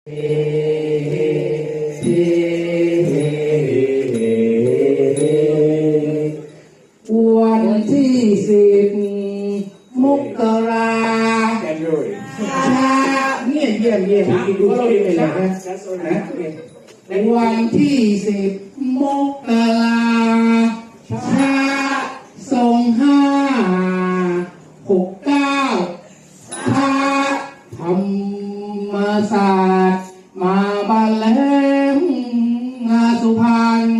วันที่สิบมกราชาเนี่ยเยี่ยมเยี่ยมกินดูเราเลยนะวันที่สิบมกราชาสองห้าหกเก้าพระธรรมศาส ตร์มาบาลแหลมสุพรรณ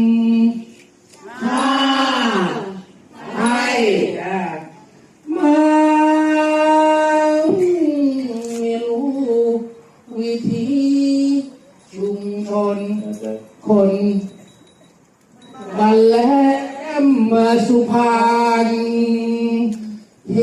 ห้าไทยมาเรียนรู้วิธีชุมชนคนบัลแลมมาสุพรรณเฮ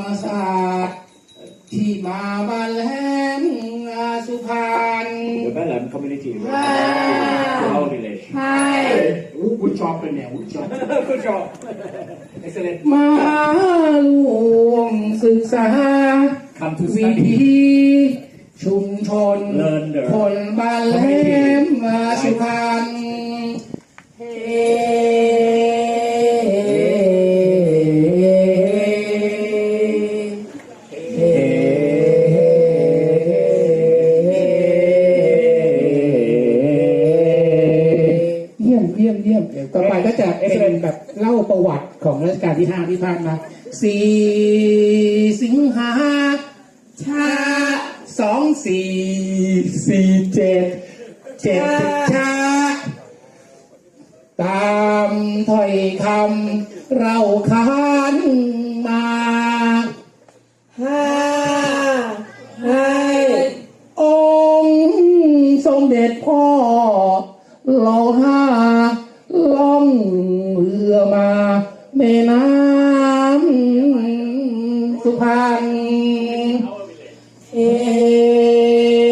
มศาสตร์ที่มาบ้านแหลมสุพรรณ The Bellam community. Wow. The whole village. ใช่วุ้ชอบเป็นแนววุ้ชอบ Good job. Excellent. มาร่วมศึกษา Come to วิ study. ธีชุมชน Learn the คนบ้านแหลมมาสุพรรณี่ยมเยี่ยมต่อไปก็จะเป็นแบบเล่าประวัติของรัชกาลที่ห้าที่ผ่านมาสี่สิงหาชาสองสี่สี่เจ็ดเจ็ดชาตามถ้อยคำเราคานมาห้าให้องค์สมเด็จพ่อเราห้า สุพรรณเอ